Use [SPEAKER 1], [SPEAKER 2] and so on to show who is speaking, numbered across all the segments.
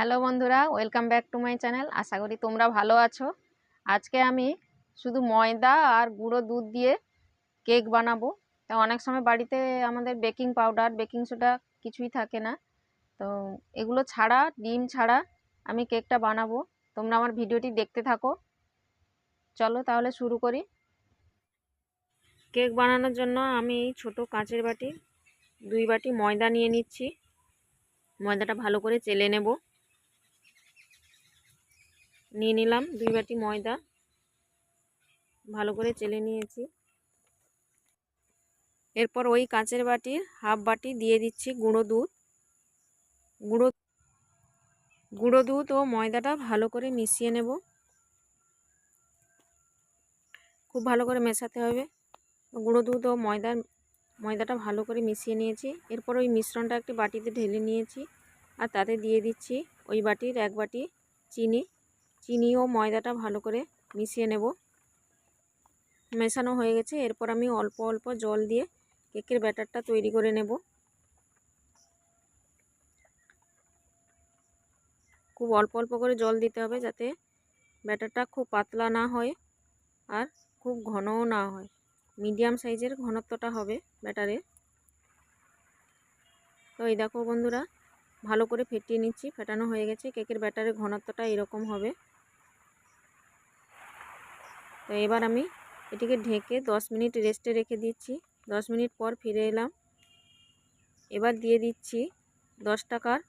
[SPEAKER 1] Hello বন্ধুরা, welcome back to my channel. আশা করি তোমরা ভালো আছো। আজকে আমি শুধু ময়দা আর গুঁড়ো দুধ দিয়ে কেক বানাবো। তা অনেক সময় বাড়িতে আমাদের বেকিং পাউডার, বেকিং সোডা কিছুই থাকে না। তো এগুলো ছাড়া, ডিম ছাড়া আমি কেকটা বানাবো। তোমরা আমার ভিডিওটি দেখতে থাকো। চলো তাহলে শুরু করি। কেক বানানোর জন্য আমি এই ছোটো কাঁচের বাটি, দুই বাটি ময়দা নিয়ে নিচ্ছি। ময়দাটা ভালো করে চেলে নেব। নিয়ে নিলাম দুই বাটি ময়দা। ভালো করে চেলে নিয়েছি। এরপর ওই কাঁচের বাটির হাফ বাটি দিয়ে দিচ্ছি গুঁড়ো দুধ। গুঁড়ো গুঁড়ো দুধ ও ময়দাটা ভালো করে মিশিয়ে নেব। খুব ভালো করে মেশাতে হবে। গুঁড়ো দুধ ও ময়দার, ময়দাটা ভালো করে মিশিয়ে নিয়েছি। এরপর ওই মিশ্রণটা একটি বাটিতে ঢেলে নিয়েছি। আর তাতে দিয়ে দিচ্ছি ওই বাটির এক বাটি চিনি। চিনি ও ময়দাটা ভালো করে মিশিয়ে নেব। মেশানো হয়ে গেছে। এরপর আমি অল্প অল্প জল দিয়ে কেকের ব্যাটারটা তৈরি করে নেব। খুব অল্প অল্প করে জল দিতে হবে যাতে ব্যাটারটা খুব পাতলা না হয় আর খুব ঘনও না হয়। মিডিয়াম সাইজের ঘনত্বটা হবে ব্যাটারে তো এই দেখো বন্ধুরা ভালো করে ফেটিয়ে নিচ্ছি। ফেটানো হয়ে গেছে। কেকের ব্যাটারের ঘনত্বটা এরকম হবে। তো এবার আমি এটিকে ঢেকে দশ মিনিট রেস্টে রেখে দিচ্ছি। দশ মিনিট পর ফিরে এলাম। এবার দিয়ে দিচ্ছি দশ টাকার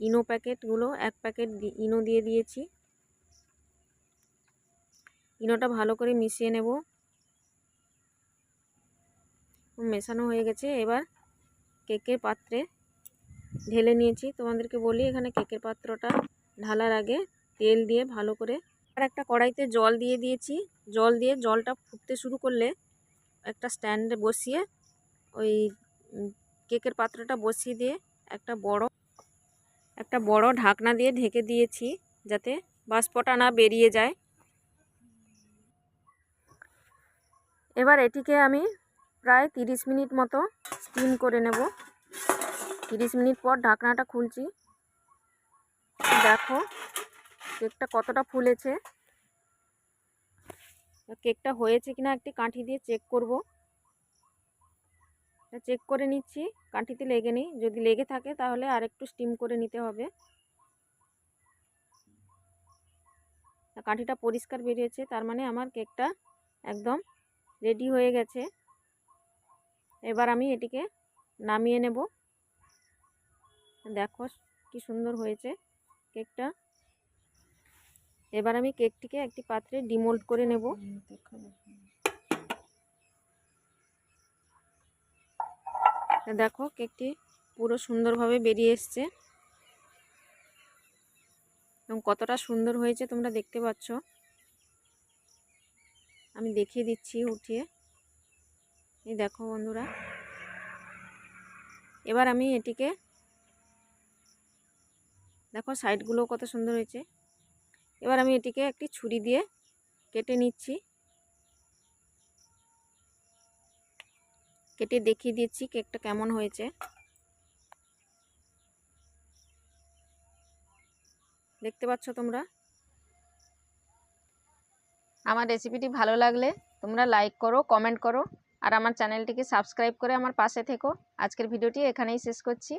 [SPEAKER 1] ইনো প্যাকেটগুলো এক প্যাকেট ইনো দিয়ে দিয়েছি। ইনোটা ভালো করে মিশিয়ে নেব। মেশানো হয়ে গেছে। এবার কেকের পাত্রে ঢেলে নিয়েছি। তোমাদেরকে বলি, এখানে কেকের পাত্রটা ঢালার আগে তেল দিয়ে ভালো করে আর একটা কড়াইতে জল দিয়ে দিয়েছি। জল দিয়ে জলটা ফুটতে শুরু করলে একটা স্ট্যান্ডে বসিয়ে ওই কেকের পাত্রটা বসিয়ে দিয়ে একটা বড় একটা বড় ঢাকনা দিয়ে ঢেকে দিয়েছি যাতে বাষ্পটা না বেরিয়ে যায়। এবার এটিকে আমি প্রায় তিরিশ মিনিট মতো স্টিম করে নেব। তিরিশ মিনিট পর ঢাকনাটা খুলছি। দেখো, কেকটা কতটা ফুলেছে। কেকটা হয়েছে কিনা একটি কাঠি দিয়ে চেক করব। চেক করে নিচ্ছি, কাঠিতে লেগে নেই। যদি লেগে থাকে তাহলে আর একটু স্টিম করে নিতে হবে। কাঠিটা পরিষ্কার বেরিয়েছে, তার মানে আমার কেকটা একদম রেডি হয়ে গেছে। এবার আমি এটিকে নামিয়ে নেব। দেখো কি সুন্দর হয়েছে কেকটা। এবার আমি কেকটিকে একটি পাত্রে ডিমোল্ড করে নেব। দেখো কেকটি পুরো সুন্দরভাবে বেরিয়ে এসছে। এবং কতটা সুন্দর হয়েছে তোমরা দেখতে পাচ্ছ। আমি দেখিয়ে দিচ্ছি উঠিয়ে। এই দেখো বন্ধুরা। এবার আমি এটিকে দেখো সাইডগুলো কত সুন্দর হয়েছে। এবার আমি এটিকে একটি ছুরি দিয়ে কেটে নিচ্ছি। কেটে দেখিয়ে দিচ্ছি কেকটা কেমন হয়েছে। দেখতে পাচ্ছ তোমরা? আমার রেসিপিটি ভালো লাগলে তোমরা লাইক করো কমেন্ট করো, আর আমার চ্যানেলটিকে সাবস্ক্রাইব করে আমার পাশে থেকো। আজকের ভিডিওটি এখানেই শেষ করছি।